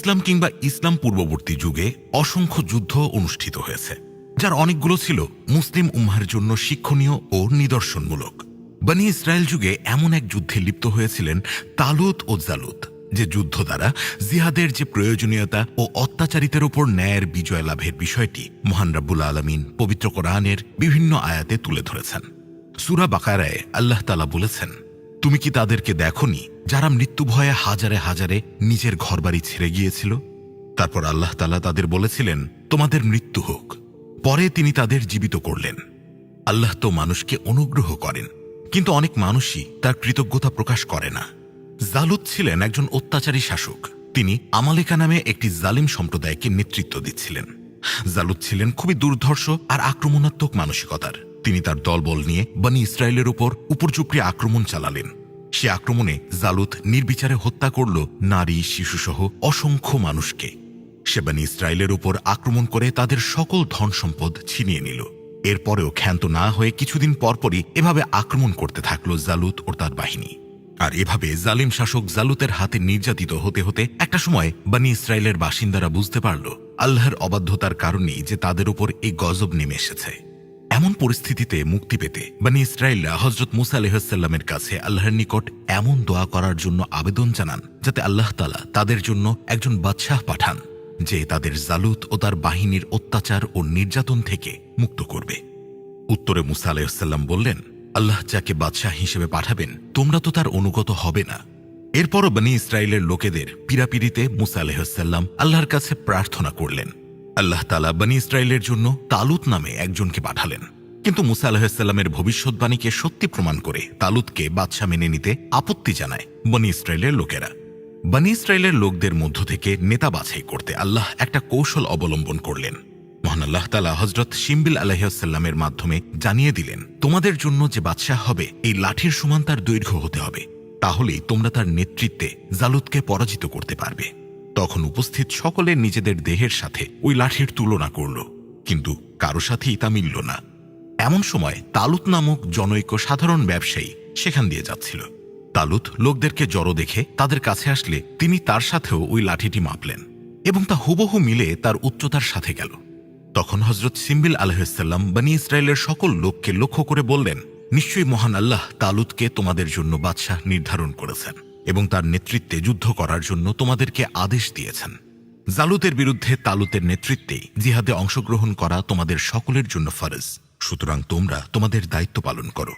ইসলাম কিংবা ইসলাম পূর্ববর্তী যুগে অসংখ্য যুদ্ধ অনুষ্ঠিত হয়েছে, যার অনেকগুলো ছিল মুসলিম উম্মার জন্য শিক্ষণীয় ও নিদর্শনমূলক। বানি ইসরায়েল যুগে এমন এক যুদ্ধে লিপ্ত হয়েছিলেন তালুত ও জালুত, যে যুদ্ধ দ্বারা জিহাদের যে প্রয়োজনীয়তা ও অত্যাচারিতের ওপর ন্যায়ের বিজয় লাভের বিষয়টি মহান রাব্বুল আলমিন পবিত্র কোরআনের বিভিন্ন আয়াতে তুলে ধরেছেন। সুরা বাকারায় আল্লাহ তালা বলেছেন তুমি কি তাদেরকে দেখনি যারা মৃত্যু ভয়ে হাজারে হাজারে নিজের ঘরবাড়ি ছেড়ে গিয়েছিল? তারপর আল্লাহ তালা তাদের বলেছিলেন, তোমাদের মৃত্যু হোক। পরে তিনি তাদের জীবিত করলেন। আল্লাহ তো মানুষকে অনুগ্রহ করেন, কিন্তু অনেক মানুষই তার কৃতজ্ঞতা প্রকাশ করে না। জালুদ ছিলেন একজন অত্যাচারী শাসক। তিনি আমালেকা নামে একটি জালিম সম্প্রদায়কে নেতৃত্ব দিচ্ছিলেন। জালুদ ছিলেন খুবই দুর্ধর্ষ আর আক্রমণাত্মক মানসিকতার। তিনি তার দলবল নিয়ে বানি ইসরায়েলের উপর উপর্যুক্রি আক্রমণ চালালেন। সে আক্রমণে জালুদ নির্বিচারে হত্যা করল নারী, শিশুসহ অসংখ্য মানুষকে। সে বানি ইসরায়েলের উপর আক্রমণ করে তাদের সকল ধন সম্পদ ছিনিয়ে নিল। এরপরেও ক্ষান্ত না হয়ে কিছুদিন পরপরই এভাবে আক্রমণ করতে থাকল জালুত ও তার বাহিনী। আর এভাবে জালিম শাসক জালুতের হাতে নির্যাতিত হতে হতে একটা সময় বানি ইসরায়েলের বাসিন্দারা বুঝতে পারল, আল্লাহর অবাধ্যতার কারণেই যে তাদের উপর এই গজব নেমে এসেছে। এমন পরিস্থিতিতে মুক্তি পেতে বানি ইসরায়েলরা হজরত মুসা আলহামের কাছে আল্লাহর নিকট এমন দোয়া করার জন্য আবেদন জানান যাতে আল্লাহ তালা তাদের জন্য একজন বাদশাহ পাঠান যে তাদের জালুত ও তার বাহিনীর অত্যাচার ও নির্যাতন থেকে মুক্ত করবে। উত্তরে মুসা আলাইসাল্লাম বললেন, আল্লাহ যাকে বাদশাহ হিসেবে পাঠাবেন, তোমরা তো তার অনুগত হবে না। এরপরও বনি ইসরায়েলের লোকেদের পীড়াপিড়িতে মুসা আলহাম আল্লাহর কাছে প্রার্থনা করলেন। আল্লাহ তালা বনি ইসরায়েলের জন্য তালুত নামে একজনকে পাঠালেন। কিন্তু মুসা আলাহিসাল্লামের ভবিষ্যৎবাণীকে সত্যি প্রমাণ করে তালুতকে বাদশাহ মেনে নিতে আপত্তি জানায় বনি ইসরায়েলের লোকেরা। বনি ইসরায়েলের লোকদের মধ্য থেকে নেতা বাছাই করতে আল্লাহ একটা কৌশল অবলম্বন করলেন। মহান আল্লাহ তালা হজরত শিম্বিল আলহামের মাধ্যমে জানিয়ে দিলেন, তোমাদের জন্য যে বাদশাহ হবে, এই লাঠির সমান তার দৈর্ঘ্য হতে হবে। তাহলেই তোমরা তার নেতৃত্বে জালুদকে পরাজিত করতে পারবে। তখন উপস্থিত সকলে নিজেদের দেহের সাথে ওই লাঠির তুলনা করল, কিন্তু কারও সাথেই তা মিলল না। এমন সময় তালুত নামক জনৈক সাধারণ ব্যবসায়ী সেখান দিয়ে যাচ্ছিল। তালুত লোকদেরকে জড়ো দেখে তাদের কাছে আসলে তিনি তার সাথেও ওই লাঠিটি মাপলেন এবং তা হুবহু মিলে তার উচ্চতার সাথে গেল। তখন হজরত সিম্বিল আলহাম বানি ইসরায়েলের সকল লোককে লক্ষ্য করে বললেন, নিশ্চয়ই মহান আল্লাহ তালুতকে তোমাদের জন্য বাদশাহ নির্ধারণ করেছেন। এবং তার নেতৃত্বে যুদ্ধ করার জন্য তোমাদেরকে আদেশ দিয়েছেন। জালুতের বিরুদ্ধে তালুতের নেতৃত্বে জিহাদে অংশগ্রহণ করা তোমাদের সকলের জন্য ফরজ। সুতরাং তোমরা তোমাদের দায়িত্ব পালন করো।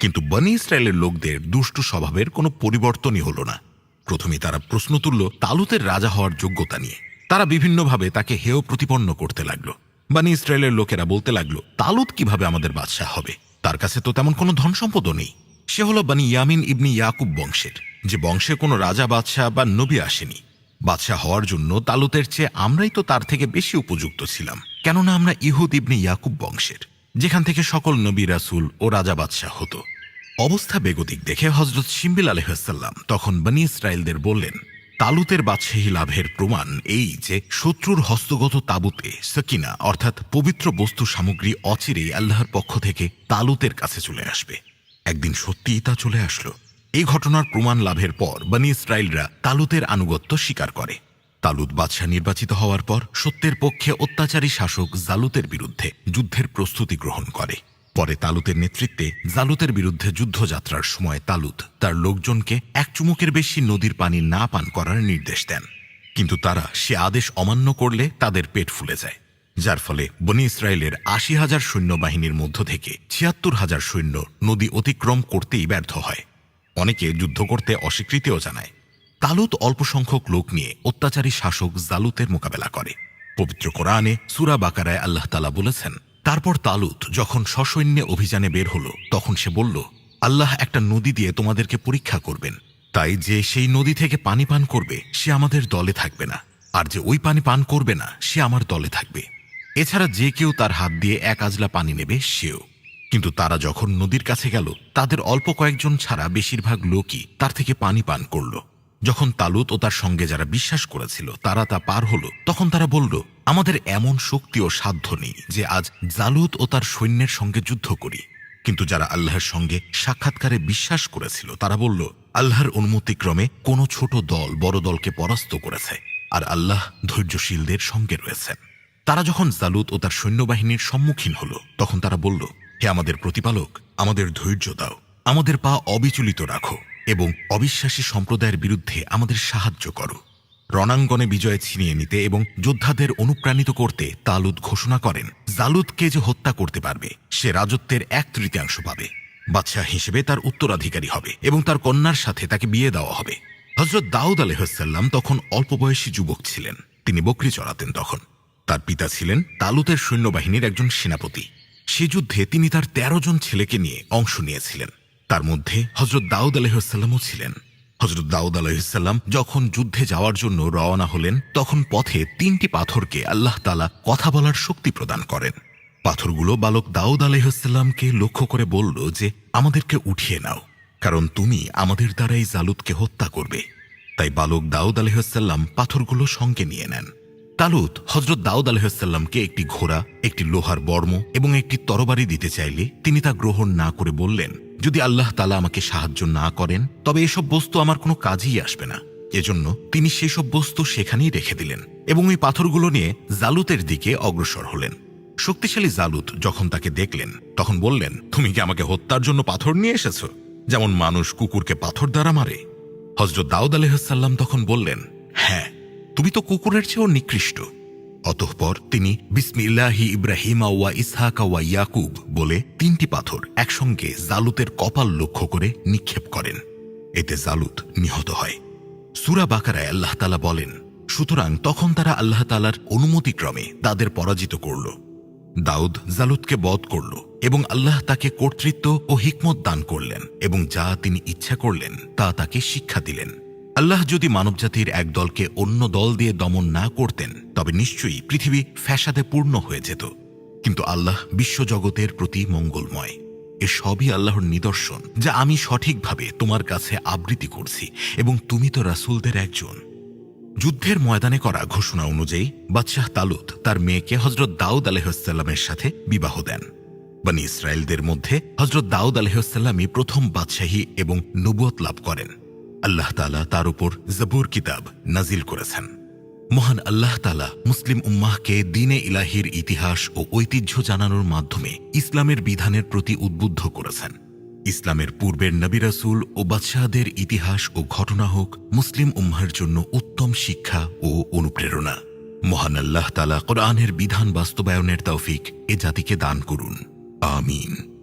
কিন্তু বনি ইসরায়েলের লোকদের দুষ্টু স্বভাবের কোনো পরিবর্তনই হল না। প্রথমে তারা প্রশ্ন তুলল তালুতের রাজা হওয়ার যোগ্যতা নিয়ে। তারা বিভিন্নভাবে তাকে হেয় প্রতিপন্ন করতে লাগল। বানি ইসরায়েলের লোকেরা বলতে লাগল, তালুত কীভাবে আমাদের বাদশাহ হবে? তার কাছে তো তেমন কোনো ধন সম্পদও নেই। সে হলো বানি ইয়ামিন ইবনি ইয়াকুব বংশের। যে বংশে কোনো রাজা, বাদশাহ বা নবী আসেনি। বাদশাহ হওয়ার জন্য তালুতের চেয়ে আমরাই তো তার থেকে বেশি উপযুক্ত ছিলাম। কেননা আমরা ইহুদ ইবনি ইয়াকুব বংশের, যেখান থেকে সকল নবী, রাসুল ও রাজা, বাদশাহ হতো। অবস্থা বেগতিক দেখে হজরত শিম্বিল আলহাম তখন বনি ইসরায়েলদের বললেন, তালুতের বাদশাহী লাভের প্রমাণ এই যে শত্রুর হস্তগত তাবুতে সকিনা, অর্থাৎ পবিত্র বস্তু সামগ্রী অচিরেই আল্লাহর পক্ষ থেকে তালুতের কাছে চলে আসবে। একদিন সত্যিই তা চলে আসলো। এই ঘটনার প্রমাণ লাভের পর বনি ইসরায়েলরা তালুতের আনুগত্য স্বীকার করে। তালুত বাদশাহ নির্বাচিত হওয়ার পর সত্যের পক্ষে অত্যাচারী শাসক জালুতের বিরুদ্ধে যুদ্ধের প্রস্তুতি গ্রহণ করে। পরে তালুতের নেতৃত্বে জালুতের বিরুদ্ধে যুদ্ধযাত্রার সময় তালুত তার লোকজনকে এক চুমুকের বেশি নদীর পানি না পান করার নির্দেশ দেন। কিন্তু তারা সে আদেশ অমান্য করলে তাদের পেট ফুলে যায়, যার ফলে বনি ইসরায়েলের আশি হাজার সৈন্যবাহিনীর মধ্য থেকে ছিয়াত্তর হাজার সৈন্য নদী অতিক্রম করতেই ব্যর্থ হয়। অনেকে যুদ্ধ করতে অস্বীকৃতিও জানায়। তালুত অল্প সংখ্যক লোক নিয়ে অত্যাচারী শাসক জালুতের মোকাবেলা করে। পবিত্র কোরআনে সুরা বাকারায় আল্লাহ তালা বলেছেন, তারপর তালুত যখন সসৈন্যে অভিযানে বের হলো, তখন সে বলল, আল্লাহ একটা নদী দিয়ে তোমাদেরকে পরীক্ষা করবেন। তাই যে সেই নদী থেকে পানি পান করবে, সে আমাদের দলে থাকবে না। আর যে ওই পানি পান করবে না, সে আমার দলে থাকবে। এছাড়া যে কেউ তার হাত দিয়ে এক আজলা পানি নেবে, সেও। কিন্তু তারা যখন নদীর কাছে গেল, তাদের অল্প কয়েকজন ছাড়া বেশিরভাগ লোকই তার থেকে পানি পান করল। যখন তালুত ও তার সঙ্গে যারা বিশ্বাস করেছিল, তারা তা পার হলো, তখন তারা বলল, আমাদের এমন শক্তি ও সাধ্য নেই যে আজ জালুত ও তার সৈন্যের সঙ্গে যুদ্ধ করি। কিন্তু যারা আল্লাহর সঙ্গে সাক্ষাৎকারে বিশ্বাস করেছিল, তারা বলল, আল্লাহর অনুমতিক্রমে কোনো ছোট দল বড় দলকে পরাস্ত করেছে, আর আল্লাহ ধৈর্যশীলদের সঙ্গে রয়েছেন। তারা যখন জালুত ও তার সৈন্যবাহিনীর সম্মুখীন হল, তখন তারা বলল হে আমাদের প্রতিপালক, আমাদের ধৈর্য দাও। আমাদের পা অবিচলিত রাখো এবং অবিশ্বাসী সম্প্রদায়ের বিরুদ্ধে আমাদের সাহায্য করো। রণাঙ্গনে বিজয় ছিনিয়ে নিতে এবং যোদ্ধাদের অনুপ্রাণিত করতে তালুদ ঘোষণা করেন। জালুদকে যে হত্যা করতে পারবে, সে রাজত্বের এক তৃতীয়াংশ পাবে। বাদশাহ হিসেবে তার উত্তরাধিকারী হবে এবং তার কন্যার সাথে তাকে বিয়ে দেওয়া হবে। হজরত দাউদ আলহাম তখন অল্প বয়সী যুবক ছিলেন। তিনি বকরি চড়াতেন তখন। তার পিতা ছিলেন তালুতের সৈন্যবাহিনীর একজন সেনাপতি। সে যুদ্ধে তিনি তার ১৩ জন ছেলেকে নিয়ে অংশ নিয়েছিলেন। তার মধ্যে হজরত দাউদ আলহামও ছিলেন। হজরত দাউদ আলহিসাল্লাম যখন যুদ্ধে যাওয়ার জন্য রওনা হলেন, তখন পথে তিনটি পাথরকে আল্লাহ তালা কথা বলার শক্তি প্রদান করেন। পাথরগুলো বালক দাউদ আলহিসাল্লামকে লক্ষ্য করে বলল যে, আমাদেরকে উঠিয়ে নাও, কারণ তুমি আমাদের দ্বারাই জালুদকে হত্যা করবে। তাই বালক দাউদ আলহিসাল্লাম পাথরগুলো সঙ্গে নিয়ে নেন। তালুত হজরত দাউদ আলহামকে একটি ঘোড়া, একটি লোহার বর্ম এবং একটি তরবারি দিতে চাইলে তিনি তা গ্রহণ না করে বললেন, যদি আল্লাহ তালা আমাকে সাহায্য না করেন, তবে এসব বস্তু আমার কোনো কাজেই আসবে না। এজন্য তিনি সেসব বস্তু সেখানেই রেখে দিলেন এবং ওই পাথরগুলো নিয়ে জালুতের দিকে অগ্রসর হলেন। শক্তিশালী জালুত যখন তাকে দেখলেন, তখন বললেন, তুমি কি আমাকে হত্যার জন্য পাথর নিয়ে এসেছ? যেমন মানুষ কুকুরকে পাথর দ্বারা মারে? হজরত দাউদ আলহাম তখন বললেন হ্যাঁ। তুমি তো কুকুরের চেয়েও নিকৃষ্ট। অতঃপর তিনি বিসমিল্লাহি ইব্রাহিমা ওয়া ইসহাকা ওয়া ইয়াকুব বলে তিনটি পাথর একসঙ্গে জালুতের কপাল লক্ষ্য করে নিক্ষেপ করেন। এতে জালুত নিহত হয়। সুরা বাকারায় আল্লাহ তালা বলেন, সুতরাং তখন তারা আল্লাহ তালার অনুমতিক্রমে তাদের পরাজিত করল। দাউদ জালুতকে বধ করল এবং আল্লাহ তাকে কর্তৃত্ব ও হিকমত দান করলেন এবং যা তিনি ইচ্ছা করলেন তা তাকে শিক্ষা দিলেন। আল্লাহ যদি মানবজাতির এক দলকে অন্য দল দিয়ে দমন না করতেন, তবে নিশ্চয়ই পৃথিবী ফ্যাসাদে পূর্ণ হয়ে যেত। কিন্তু আল্লাহ বিশ্বজগতের প্রতি মঙ্গলময়। এ সবই আল্লাহর নিদর্শন, যা আমি সঠিকভাবে তোমার কাছে আবৃত্তি করছি, এবং তুমি তো রাসূলদের একজন। যুদ্ধের ময়দানে করা ঘোষণা অনুযায়ী, বাদশাহ তালুত তার মেয়েকে হজরত দাউদ আলহামের সাথে বিবাহ দেন। বানি ইসরায়েলদের মধ্যে হজরত দাউদ আলহামই প্রথম বাদশাহী এবং নবুয়ত লাভ করেন। আল্লাহ তালা তার উপর জবুর কিতাব নাজিল করেছেন। মহান আল্লাহ তালা মুসলিম উম্মাহকে দিনে ইলাহির ইতিহাস ও ঐতিহ্য জানানোর মাধ্যমে ইসলামের বিধানের প্রতি উদ্বুদ্ধ করেছেন। ইসলামের পূর্বের নবী রাসূল ও বাদশাহদের ইতিহাস ও ঘটনা হোক মুসলিম উম্মাহের জন্য উত্তম শিক্ষা ও অনুপ্রেরণা। মহান আল্লাহ তালা কোরআনের বিধান বাস্তবায়নের তৌফিক এ জাতিকে দান করুন। আমিন।